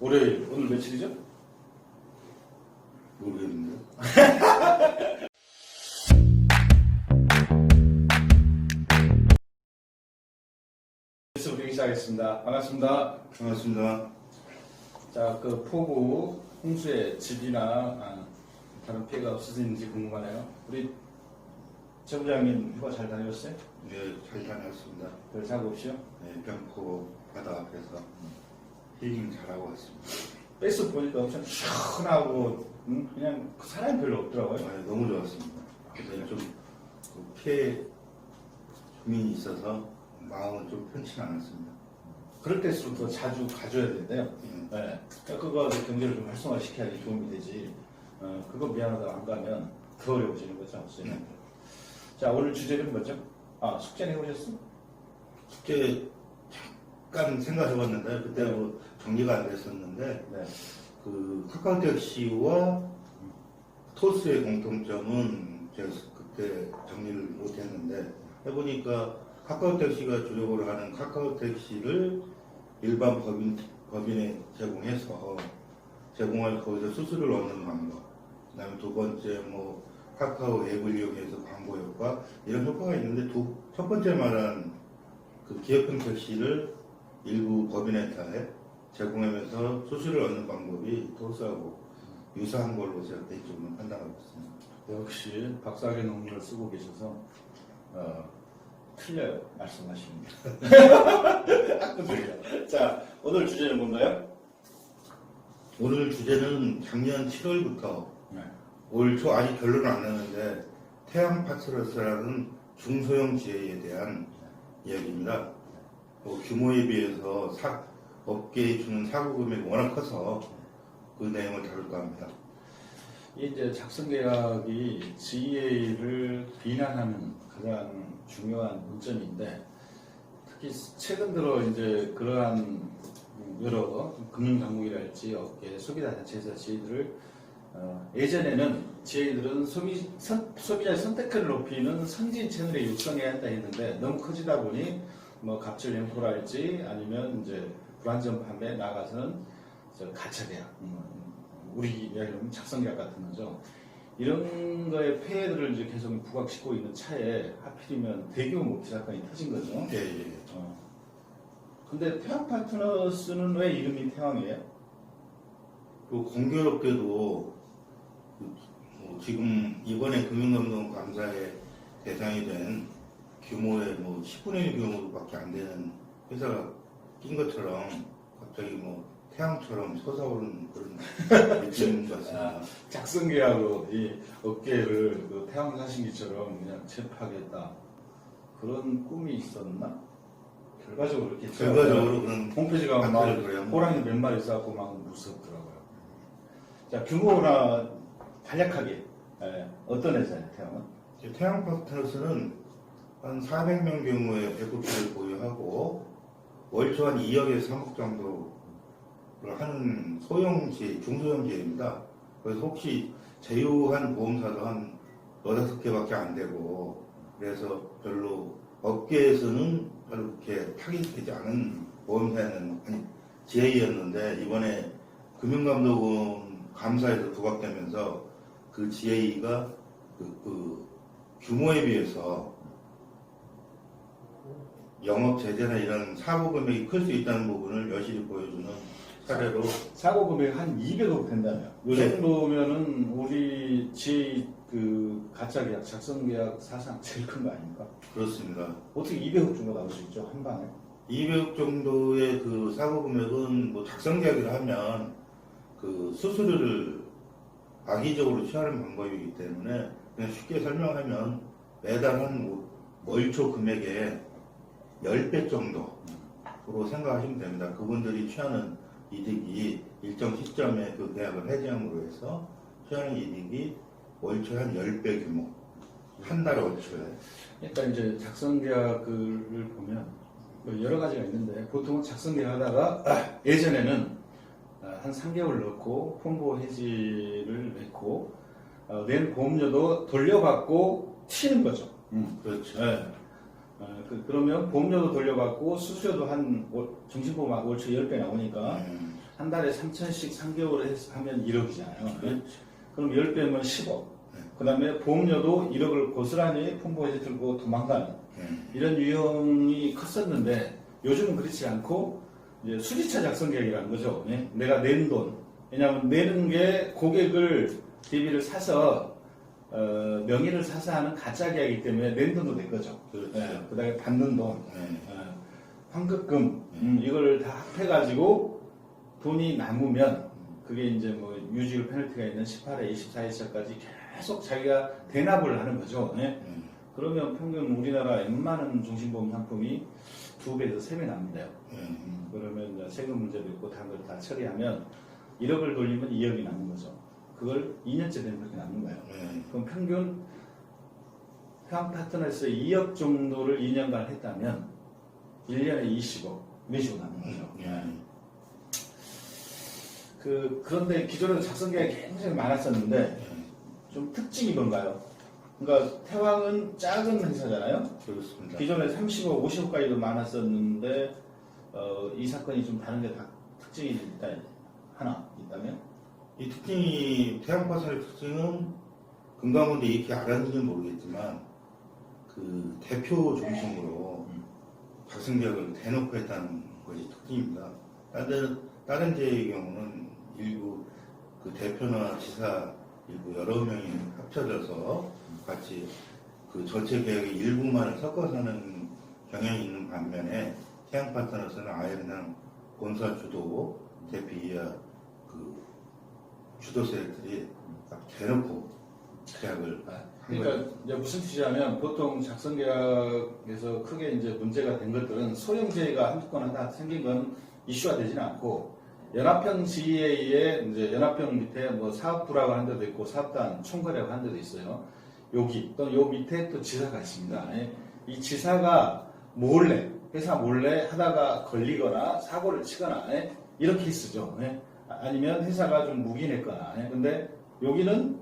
월요일 오늘 며칠이죠? 모르겠는데. 뉴스 브리핑 시작하겠습니다. 반갑습니다. 반갑습니다. 자, 그 폭우, 홍수에 집이나 아, 다른 피해가 없으신지 궁금하네요. 우리 최 부장님 휴가 잘 다녀오셨어요? 네, 잘 다녔습니다. 별 사고 없이요? 네, 병포 바다 앞에 서 힐링 잘하고 왔습니다. 페이스북 보니까 엄청 시원하고 음, 그냥 그 사람이 별로 없더라고요. 네, 너무 좋았습니다. 근데 좀그 피해 주민이 있어서 마음은 좀 편치 않았습니다. 그럴 때일수록 더 자주 가줘야 된대요. 음, 네. 그러니까 그거 경제를 좀 활성화시켜야지 도움이 되지. 어, 그거 미안하다고 안 가면 더 어려워지는 거죠. 네. 자, 오늘 주제는 뭐죠? 아, 숙제는 해보셨어? 숙제 잠깐 생각해봤는데 그때 네. 뭐 정리가 안 됐었는데 네. 그 카카오택시와 토스의 공통점은 제가 그때 정리를 못했는데 해보니까 카카오택시가 주력으로 하는 카카오택시를 일반 법인 법인에 제공해서 제공할 거기서 수수료를 얻는 방법. 그다음에 두 번째 뭐 카카오 앱을 이용해서 광고 효과 이런 효과가 있는데 두 첫 번째 말한 그 기업형 택시를 일부 법인회사에 제공하면서 수수료를 얻는 방법이 토스하고 유사한 걸로 제가 개인적으로 판단하고 있습니다. 역시 박사학위 논문을 쓰고 계셔서 어, 틀려요 말씀하시는 게. 딱 틀려요. 자 오늘 주제는 뭔가요? 오늘 주제는 작년 7월부터 네. 올 초 아직 결론은 안 나는데 태양 파트너스라는 중소형 지회에 대한 이야기입니다. 어, 규모에 비해서 사- 업계에 주는 사고 금액이 워낙 커서 그 내용을 다룰까 합니다. 이 이제 작성 계약이 GA를 비난하는 가장 중요한 문점인데 특히 최근 들어 이제 그러한 여러 금융 당국이랄지 업계 소비자 단체에서 저희들을 어, 예전에는 저희들은 소비, 선, 소비자의 선택권을 높이는 선진 채널에 육성해야 한다 했는데 너무 커지다 보니 뭐 갑질 램포랄지 아니면 이제 불안전 판매 나가서는 저 가처 계약 음, 우리 이야기로는 작성 계약 같은 거죠. 이런 거에 폐해들을 이제 계속 부각시키고 있는 차에 하필이면 대규모 목피 사건이 터진 거죠. 예, 예. 어. 근데 태양 파트너스는 왜 이름이 태양이에요? 그 공교롭게도 그, 뭐 지금 이번에 금융감독 감사에 대상이 된 규모의 뭐 10분의 1 규모밖에 안 되는 회사가 낀 것처럼 갑자기 뭐 태양처럼 솟아오르는 그런 느낌 같습니다. 작성 계약으로 이 업계를 그 태양 사신기처럼 그냥 체파하겠다 그런 꿈이 있었나? 결과적으로 이렇게 결과적으로 그런 홈페이지가 막. 호랑이 몇 마리 쌓고 막 무섭더라고요. 자 규모나 간략하게 예, 어떤 회사예요 태양은? 태양 파트너스는 한 400명 규모의 FP를 보유하고 월초 한 2억에서 3억 정도를 하는 소형지, 중소형지입니다. 그래서 혹시 제휴한 보험사도 한 너다섯 개밖에 안 되고 그래서 별로 업계에서는 별로 그렇게 타깃이 되지 않은 보험사는 아니 GA였는데 이번에 금융감독원 감사에서 부각되면서 그 GA가 그, 그 규모에 비해서 영업 제재나 이런 사고 금액이 클 수 있다는 부분을 여실히 보여주는 사례로 사고 금액 한 200억 된다며. 이 네. 정도면은 우리 제그 가짜 계약, 작성 계약 사상 제일 큰 거 아닙니까? 그렇습니다. 어떻게 200억 정도 나올 수 있죠 한 방에? 200억 정도의 그 사고 금액은 뭐 작성 계약을 하면 그 수수료를 악의적으로 취하는 방법이기 때문에 그냥 쉽게 설명하면 매달 한 월초 금액의 10배 정도로 생각하시면 됩니다. 그분들이 취하는 이득이 일정 시점에 그 계약을 해지함으로 해서 취하는 이득이 월초에 한 10배 규모. 한 달 월초에. 그러니까 이제 작성 계약을 보면 뭐 여러 가지가 있는데 보통은 작성 계약하다가 아, 예전에는 아, 한 3개월 넣고 폰보 해지를 냈고 어, 낸 보험료도 돌려받고 튀는 거죠. 그렇죠. 네. 어, 그, 러면 보험료도 돌려받고 수수료도 한 월- 정신보험 월초 10배 나오니까 음, 한 달에 3천씩 3개월 해서 하면 1억이잖아요. 그렇죠. 그럼 10배면 10억. 네. 그 다음에 보험료도 1억을 고스란히 풍부하게 들고 도망가는 네. 이런 유형이 컸었는데 요즘은 그렇지 않고 이제 수지차 작성 계획이라는 거죠. 예? 내가 낸 돈. 왜냐하면 내는 게 고객을 DB를 사서 어, 명의를 사서 하는 가짜 계약이기 때문에 낸 돈도 내 거죠. 그렇죠. 예, 그 다음에 받는 돈, 네. 어, 환급금 음, 이걸 다 합해가지고 돈이 남으면 그게 이제 뭐 유지율 페널티가 있는 18회, 24회차까지 계속 자기가 대납을 하는 거죠. 예? 네. 그러면 평균 우리나라 웬만한 종신보험 상품이 두 배에서 세 배 납니다. 네. 음, 그러면 세금 문제도 있고 다른 걸 다 처리하면 1억을 돌리면 2억이 남는 거죠. 그걸 2년째 되면 그렇게 남는 거예요. 네. 그럼 평균 회원 파트너에서 2억 정도를 2년간 했다면 1년에 20억 이런 식으로 남는 거죠. 네. 그, 그런데 기존에도 작성 계약이 굉장히 많았었는데 네. 좀 특징이 뭔가요? 그러니까 태왕은 작은 회사잖아요. 그렇습니다. 기존에 30억, 50억까지도 많았었는데 어, 이 사건이 좀 다른 게 다 특징이 있다 하나 있다면 이 특징이 태양파산의 특징은 금강원도 이렇게 알았는지 모르겠지만 그 대표 중심으로 음. 작성계약을 대놓고 했다는 것이 특징입니다. 다른 다른 제의 경우는 일부 그 대표나 지사 일부 여러 명이 합쳐져서 같이 그 전체 계약의 일부만을 섞어서 하는 경향이 있는 반면에 태양파산에서는 아예 그냥 본사 주도 대표 이하 그 주도 세력들이 딱 대놓고 계약을 그러니까 이제 무슨 뜻이냐면 보통 작성 계약에서 크게 이제 문제가 된 것들은 소형 제의가 한두 건 하다 생긴 건 이슈가 되지는 않고 연합형 GA에 이제 연합형 밑에 뭐 사업부라고 하는 데도 있고 사업단 총괄이라고 하는 데도 있어요. 여기 또는 요 밑에 또 지사가 있습니다. 예. 이 지사가 몰래 회사 몰래 하다가 걸리거나 사고를 치거나 예. 이런 케이스죠. 아니면 회사가 좀 묵인했거나. 예. 근데 여기는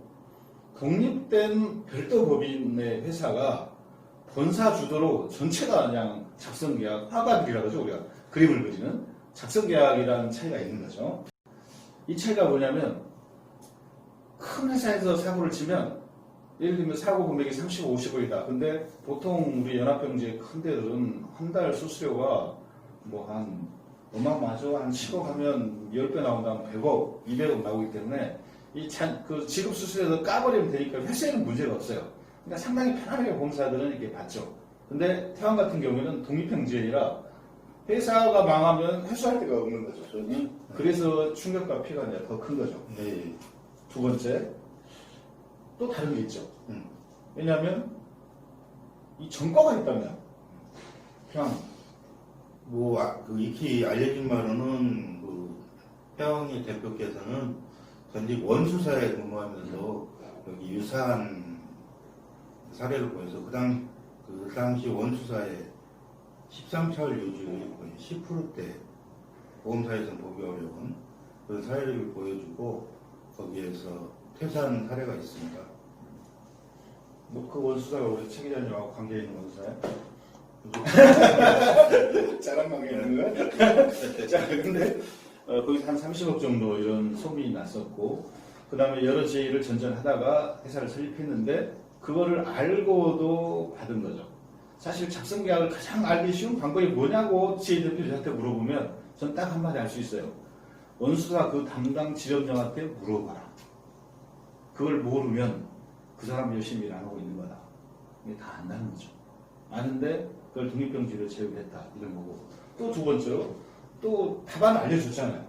독립된 별도 법인의 회사가 본사 주도로 전체가 그냥 작성 계약, 화가들이라고 하죠, 우리가. 그림을 그리는 작성 계약이라는 차이가 있는 거죠. 이 차이가 뭐냐면, 큰 회사에서 사고를 치면, 예를 들면 사고 금액이 30억, 50억이다. 근데 보통 우리 연합병제 큰 데들은 한 달 수수료가 뭐 한, 어마어마하죠. 한 10억 하면 10배 나온다면 100억, 200억 나오기 때문에 이 잔, 그 지급 수수료에서 까버리면 되니까 회사에는 문제가 없어요. 그러니까 상당히 편안하게 보험사들은 이렇게 받죠. 근데 태왕 같은 경우에는 독립형제이라 회사가 망하면 회수할 데가 없는 거죠. 저는. 그래서 충격과 이제 더큰 거죠. 네. 두 번째, 또 다른 게 있죠. 음. 왜냐하면 이 전과가 있다면 그냥 뭐, 아, 그 익히 알려진 바로는, 그, 태영의 대표께서는 전직 원수사에 근무하면서 여기 유사한 사례를 보여서 그 당, 그 당시 원수사의 13차월 요주율이 거의 10%대 보험사에서는 보기 어려운 그런 사례를 보여주고 거기에서 퇴사한 사례가 있습니다. 뭐그 원수사가 우리 최 기자님하고 관계 있는 원수사예요? 관계 있는 거야? 자, 근데 어, 거기서 한 30억 정도 이런 소문이 났었고 그 다음에 여러 제의를 전전하다가 회사를 설립했는데 그거를 알고도 받은 거죠. 사실 작성 계약을 가장 알기 쉬운 방법이 뭐냐고 지혜 대표한테 물어보면 전 딱 한마디 알 수 있어요. 원수사 그 담당 지점장한테 물어봐라. 그걸 모르면 그 사람 열심히 일안 하고 있는 거다. 이게 다 안다는 거죠. 아는데 그걸 독립병지를 제외했다 이런 거고 또 두 번째로 또 답안을 알려줬잖아요.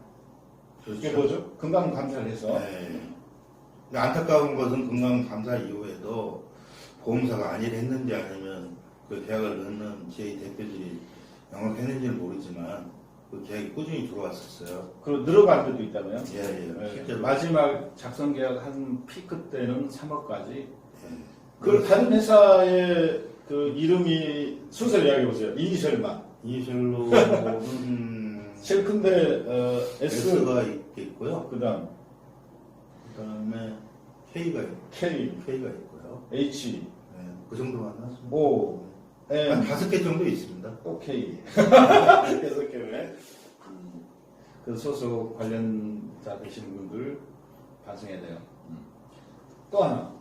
그게 뭐죠? 건강 감사를 해서 네. 근데 안타까운 것은 건강 감사 이후에도 보험사가 안일을 했는지 아니면 그 계약을 넣는 제 대표들이 영업했는지는 모르지만 그 계약이 꾸준히 들어왔었어요. 그리고 늘어간 데도 있다고요. 예, 예. 네, 실제로. 마지막 작성 계약 한 피크 때는 3억까지. 예. 그 다른 회사의 그 이름이 순서 이야기해 보세요. 이니셜만. 이니셜로는 제일 큰데 어, S S가 있겠고요. 그다음 그 다음에 K가, 있- K, K가 있고요. H, 네, 그 정도만 나왔습니다. O, 한 M, 다섯 개 정도 있습니다. 또 K. 계속 개네. 그 소속 관련자 되시는 분들 반성해야 돼요. 음. 또 하나,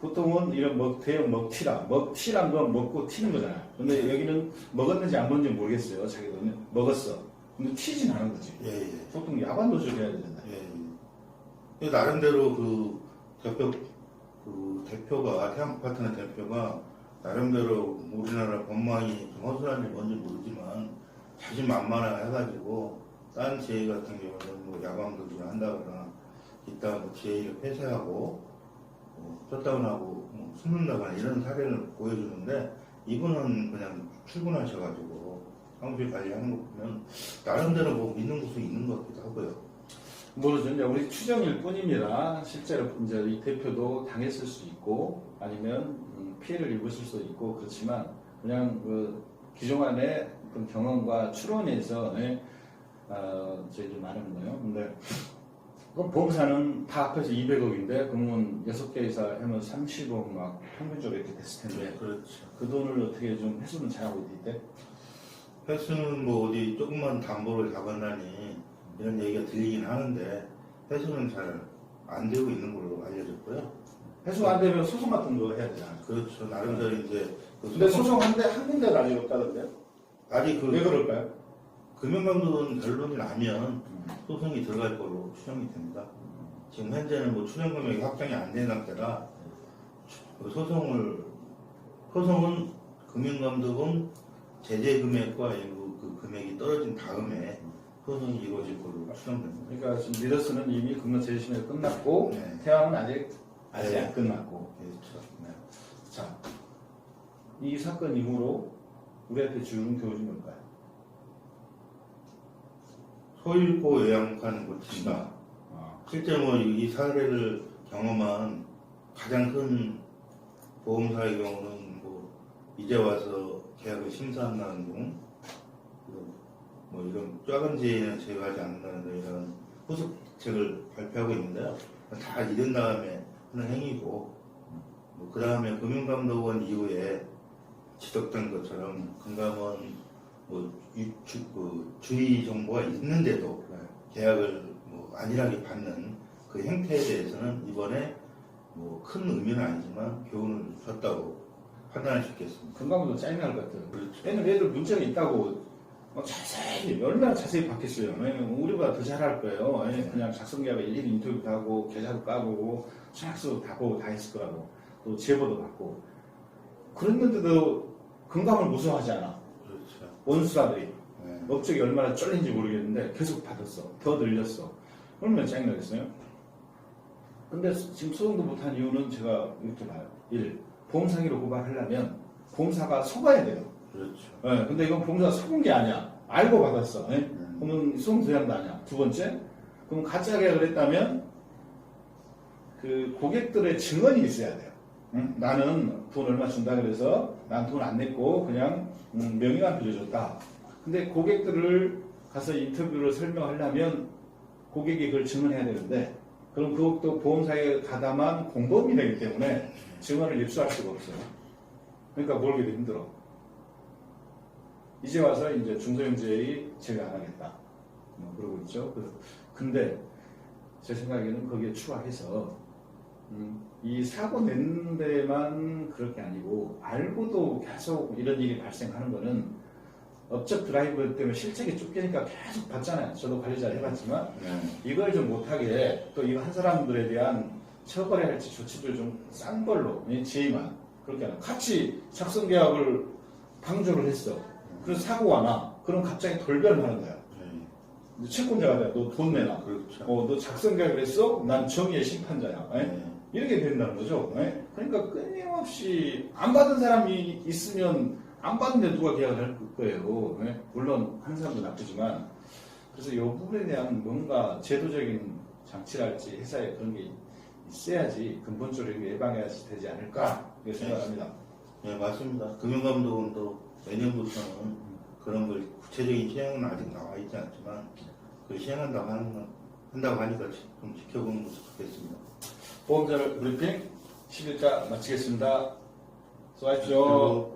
보통은 이런 먹, 대형 먹튀라, 먹튀란 건 먹고 튀는 거잖아요. 근데 여기는 먹었는지 안 먹었는지 모르겠어요. 자기들은 먹었어. 근데 튀진 않은 거지. 예, 예. 보통 야반 도주를 해야 되잖아요. 예. 예. 나름대로 그 대표 그 대표가 태양 파트너 대표가 나름대로 우리나라 법망이 좀 허술한지 뭔지 모르지만 자신만만하게 해가지고 딴 지회 같은 경우는 뭐 야광 도주를 한다거나 이따 뭐 지회를 폐쇄하고 뭐 셧다운하고 뭐 숨는다거나 이런 사례를 보여주는데 이분은 그냥 출근하셔가지고 사무실 관리하는 거 보면 나름대로 뭐 믿는 곳이 있는 것 같기도 하고요. 모르죠. 이제 우리 추정일 뿐입니다. 실제로 이제 이 대표도 당했을 수 있고 아니면 음, 피해를 입으실 수도 있고 그렇지만 그냥 그 기존안의 그 경험과 추론에서 네, 어, 저희들 말하는 거예요. 근데 그럼 보험사는 다 합해서 200억인데 그러면 6개 회사 하면 30억 막 평균적으로 이렇게 됐을 텐데 그렇죠. 그 돈을 어떻게 좀 회수는 잘하고 있대? 회수는 뭐 어디 조금만 담보를 잡았나니 이런 얘기가 들리긴 하는데 회수는 잘 안 되고 있는 걸로 알려졌고요. 회수 안 되면 소송 같은 거 해야 되잖아요. 그렇죠. 나름대로 이제 그 근데 소송- 소송한데 한 군데도 아직 없다던데요? 아직 그 왜 그럴까요? 금융감독은 결론이 나면 소송이 들어갈 걸로 추정이 됩니다. 지금 현재는 뭐 출연 금액이 확정이 안 된 상태라 그 소송을 소송은 금융감독은 제재 금액과 일부 그 금액이 떨어진 다음에 소송이 이루어질 걸로 추정됩니다. 그러니까 지금 리더스는 이미 금융 재심이 끝났고 네. 태양은 아직 아직 네. 안 끝났고 그렇죠. 네. 자, 이 사건 이후로 우리한테 주는 교훈이 뭘까요? 소잃고 요양칸 고친다. 아, 실제 뭐 이 사례를 경험한 가장 큰 보험사의 경우는 뭐 이제 와서 계약을 심사한다는 등, 뭐 이런 작은 지혜는 제거하지 않는다는 등 이런 후속책을 발표하고 있는데요. 다 이른 다음에 하는 행위고, 그 다음에 금융감독원 이후에 지적된 것처럼 금감원 뭐 유축 그 주의 정보가 있는데도 네. 계약을 뭐 안일하게 받는 그 행태에 대해서는 이번에 뭐 큰 의미는 아니지만 교훈을 줬다고 판단할 수 있겠습니다. 금감도 짜증날 것 같아요. 그렇죠. 얘는 애들 문제가 있다고 막 자세히 얼마나 자세히 받겠어요. 왜냐면 우리보다 더 잘할 거예요. 아니, 그냥 작성 계약에 일일이 인터뷰도 하고 계좌도 까보고 청약서도 다 보고 다 했을 거라고 또 제보도 받고 그랬는데도 금감을 무서워하지 않아. 원수사들이 네. 업적이 얼마나 쫄린지 모르겠는데 계속 받았어. 더 늘렸어. 얼마나 짜증나겠어요? 근데 지금 소송도 못한 이유는 제가 이렇게 봐요. 1. 보험상의로 고발하려면 보험사가 속아야 돼요. 그렇죠. 예, 근데 이건 보험사가 속은 게 아니야. 알고 받았어. 예? 음. 그러면 소송 대상도 아니야. 두 번째, 그럼 가짜 계약을 했다면 그 고객들의 증언이 있어야 돼요. 응? 나는 돈 얼마 준다 그래서 난 돈 안 냈고 그냥 음, 명의만 빌려줬다. 근데 고객들을 가서 인터뷰를 설명하려면 고객이 그걸 증언해야 되는데 그럼 그것도 보험사에 가담한 공범이 되기 때문에 증언을 입수할 수가 없어요. 그러니까 몰기도 힘들어. 이제 와서 이제 중소형제의 제외 안 하겠다. 뭐 그러고 있죠. 그- 근데 제 생각에는 거기에 추가해서 음, 이 사고 낸 데만 그럴 게 아니고 알고도 계속 이런 일이 발생하는 거는 업적 드라이브 때문에 실적이 쫓기니까 계속 봤잖아요. 저도 관리자 해봤지만 네. 이걸 좀 못하게 또 이거 한 사람들에 대한 처벌해야 할지 조치를 좀 싼 걸로 이 지혜만 그렇게 하나 같이 작성 계약을 방조를 했어. 그래서 사고가 나. 그럼 갑자기 돌변하는 거야. 네. 너 채권자가 돼. 너돈 내놔. 그렇죠. 어, 너 작성 계약을 했어? 난 정의의 심판자야. 에? 네. 이렇게 된다는 거죠. 에? 그러니까 끊임없이 안 받은 사람이 있으면 안 받는데 누가 계약을 할 거예요. 에? 물론 하는 사람도 나쁘지만 그래서 이 부분에 대한 뭔가 제도적인 장치랄지 회사에 그런 게 있어야지 근본적으로 이거 예방해야지 되지 않을까 이렇게 생각합니다. 네, 맞습니다. 금융감독은 또 내년부터는 그런 걸 구체적인 시행은 아직 나와 있지 않지만 그 시행한다고 하는 건 한다고 하니까 지- 좀 지켜보는 것도 좋겠습니다. 보험자를 브리핑 11자 마치겠습니다. 수고하십시오.